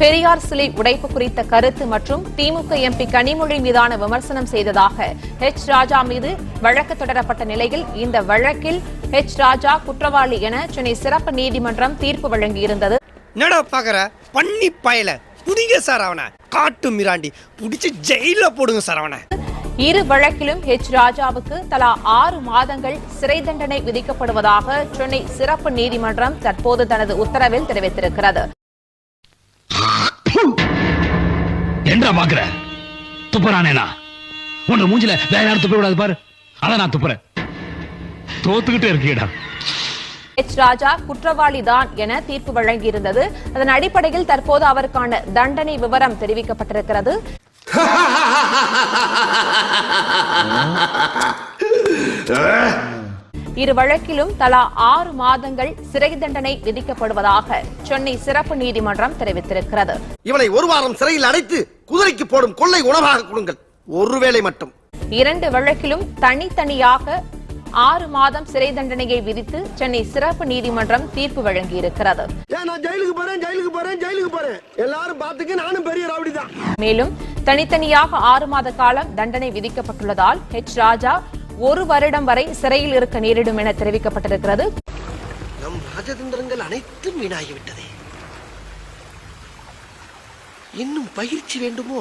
பெரியார் சிலை உடைப்பு குறித்த கருத்து மற்றும் திமுக எம்பி கனிமொழி மீதான விமர்சனம் செய்ததாக ஹெச் ராஜா மீது வழக்கு தொடரப்பட்ட நிலையில் இந்த வழக்கில் ஹெச் ராஜா குற்றவாளி என சென்னை சிறப்பு நீதிமன்றம் தீர்ப்பு வழங்கியிருந்தது. என்னடா பாக்குற? பண்ணி பயல. புடிங்க சார் அவனை. காட்டு மிராண்டி. புடிச்சு ஜெயில போடுங்க சார் அவனை. இரு வழக்கிலும் ஹெச் ராஜாவுக்கு தலா ஆறு மாதங்கள் சிறை தண்டனை விதிக்கப்படுவதாக சென்னை சிறப்பு நீதிமன்றம் தற்போது தனது உத்தரவில் தெரிவித்திருக்கிறது. என்ன பாக்குற? துப்புறானேனா உன்னோட மூஞ்சில வேற யாரும் துப்ப விடாது பாரு. அதான் நான் துப்புறேன். தோத்துக்கிட்டே இருக்கீடா எச் ராஜா குற்றவாளிதான் என தீர்ப்பு வழங்கியிருந்தது. அதன் அடிப்படையில் தற்போது அவருக்கான தண்டனை விவரம் தெரிவிக்கப்பட்டிருக்கிறது. இரு வழக்கிலும் தலா ஆறு மாதங்கள் சிறை தண்டனை விதிக்கப்படுவதாக சென்னை சிறப்பு நீதிமன்றம் தெரிவித்திருக்கிறது. இவனை ஒரு வாரம் சிறையில் அடைத்து குதிரைக்கு போடும் கொள்ளை உணவாக கொடுங்கள். ஒருவேளை மட்டும். இரண்டு வழக்கிலும் தனித்தனியாக ஆறு மாதம் சிறை தண்டனையை விதித்து சென்னை சிறப்பு நீதிமன்றம் தீர்ப்பு வழங்கியிருக்கிறது. ஏன் நான் ஜெயிலுக்கு போறேன் ஜெயிலுக்கு போறேன் ஜெயிலுக்கு போறேன்? எல்லாரும் பாத்துக்க நானும் பெரிய ரவுடி தான். மேலும் தனித்தனியாக ஆறு மாத காலம் தண்டனை விதிக்கப்பட்டுள்ளதால் ஹெச் ராஜா ஒரு வருடம் வரை சிறையில் இருக்க நேரிடும் என தெரிவிக்கப்பட்டிருக்கிறது. நம் ராஜதந்திரங்கள் அனைத்தும் வீணாகிவிட்டதே. இன்னும் பயிற்சி வேண்டுமோ?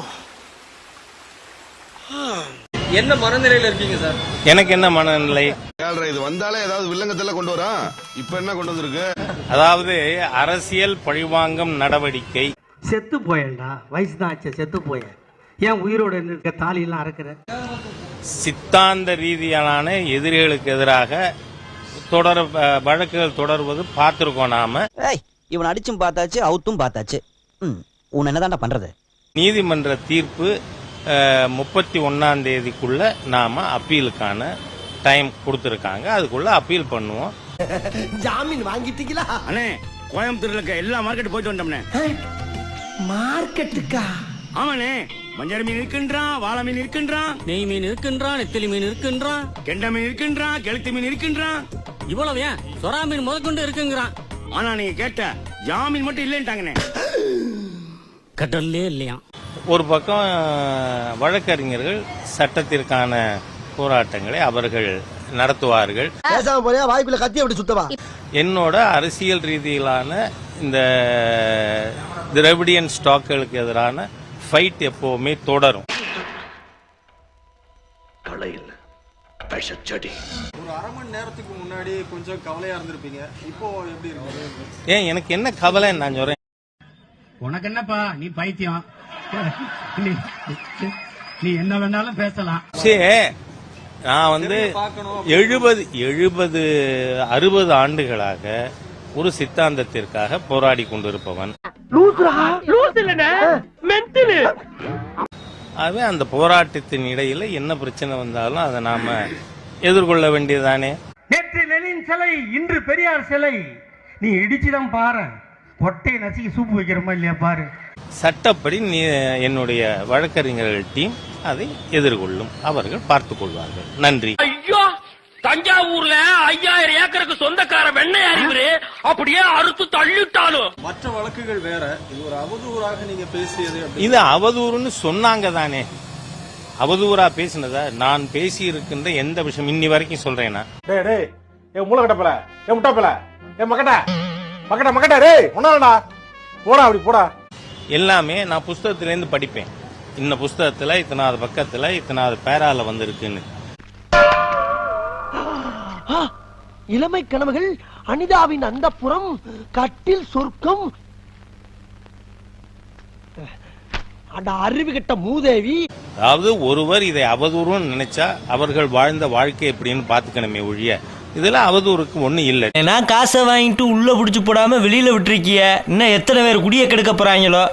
என்ன மனநிலையில இருக்கீங்க சார்? எனக்கு என்ன மனநிலை? இது வந்தாலே ஏதாவது வில்லங்கத்தெல்லாம் கொண்டு வரா? இப்ப என்ன கொண்டு வந்திருக்கு? அதாவது அரசியல் பழிவாங்கும் நடவடிக்கை. செத்து போயேன்டா. வயசு தான் ஆச்சு செத்து போயேன். ஏன் உயிரோட இருக்க தாலியெல்லாம் அறக்குற? சித்தாந்த ரீதியான எதிரிகளுக்கு எதிராக தொடர் வழக்குகள் தொடர்வது பார்த்திருக்கோம் நாம. ஏய் இவன் அடிச்சும் பார்த்தாச்சு அவுத்தும் பார்த்தாச்சு. ம். உன் என்னதான்டா பண்றது? நீதிமன்ற தீர்ப்பு முப்பத்தி ஒன்னாம் தேதிக்குள்ள நாம அப்பீலுக்கான டைம் கொடுத்துருக்காங்க. அதுக்குள்ள அப்பீல் பண்ணுவோம். ஜாமீன் வாங்கிட்டீங்களா? அண்ணே கோயம்புத்தூர்ல இருக்க எல்லா மார்க்கெட் போயிட்டு வந்தோம்னே. மார்க்கெட்டுக்கா ஆமாண்ணே மஞ்சள் மீன் இருக்கின்றான் வாழை மீன் இருக்கின்றான் நெய் மீன் இருக்கின்றான் நெத்திலி மீன் இருக்கின்றான் கெண்ட மீன் இருக்கின்றான் கெளுத்தி மீன் இருக்கின்றான் இவ்வளவு ஏன்? சொரா மீன் முதற்கொண்டு இருக்குங்கிறான். ஆனா நீங்க கேட்ட ஜாமீன் மட்டும் இல்லைன்ட்டாங்கண்ணே. கடல்லே இல்லையா? ஒரு பக்கம் வழக்கறிஞர்கள் சட்டத்திற்கான போராட்டங்களை அவர்கள் நடத்துவார்கள். வாய்க்குள்ள கத்தி அப்படி சுத்தவா? என்னோட அரசியல் ரீதியிலான இந்த திரவிடியன் ஸ்டாக்குகளுக்கு எதிரான ஃபைட் எப்பவுமே தொடரும். ஏன் எனக்கு என்ன கவலை நான் சொல்றேன். உனக்கு என்னப்பா? நீ பைத்தியம். நீ- நீ என்ன வேணாலும் பேசலாம். சரி நான் வந்து எழுபது எழுபது அறுபது ஆண்டுகளாக ஒரு சித்தாந்தத்திற்காக போராடி கொண்டிருப்பவன். ஆகவே அந்த போராட்டத்தின் இடையில என்ன பிரச்சனை வந்தாலும் அதை நாம எதிர்கொள்ள வேண்டியதுதானே. நேற்று லெனின் சிலை இன்று பெரியார் சிலை. நீ இடிச்சுதான் பாரு கொட்டையை நசுக்கி சூப்பு வைக்கிறோமா இல்லையா பாரு. சட்டப்படி நீ என்னுடைய வழக்கறிஞர்கள் டீம் அதை எதிர்கொள்ளும். அவர்கள் பார்த்துக் கொள்வார்கள். நன்றி. ஐயோ தஞ்சாவூர்ல ஐயாயிரம் ஏக்கருக்கு சொந்தக்கார வெண்ணெய் அறிவுரு அப்படியே அறுத்து தள்ளிட்டாலும் மற்ற வழக்குகள் வேற. இது ஒரு அவதூறாக நீங்க பேசியது இது அவதூறுன்னு சொன்னாங்க தானே. அவதூறா பேசினதா? நான் பேசி இருக்கின்ற எந்த விஷயம் இன்னி வரைக்கும் சொல்றேனா டேய் டேய் ஏ மூளை கட்டப்பல ஏ முட்டாப்பல ஏ மக்கட்ட மக்கட்ட மக்கட்ட டேய் ஒன்னாடா போடா அப்படி போடா. எல்லாமே நான் புஸ்தகத்திலேருந்து படிப்பேன். இந்த புஸ்தகத்துல இத்தனாவது பக்கத்துல இத்தனாவது பேரால வந்திருக்குன்னு. இளமை கனவுகள் அனிதாவின் அந்த புறம் கட்டில் சொர்க்கம். அட அறிவு கெட்ட மூதேவி. அதாவது ஒருவர் இதை அவதூறுன்னு நினைச்சா அவர்கள் வாழ்ந்த வாழ்க்கை எப்படின்னு பாத்துக்கணுமே ஒழிய இதெல்லாம் அவதூறுக்கு ஒன்றும் இல்லை. நான் காசை வாங்கிட்டு உள்ளே பிடிச்சி போடாமல் வெளியில் விட்டுருக்கிய. இன்னும் எத்தனை பேர் குடியை கெடுக்க போகிறாங்களோ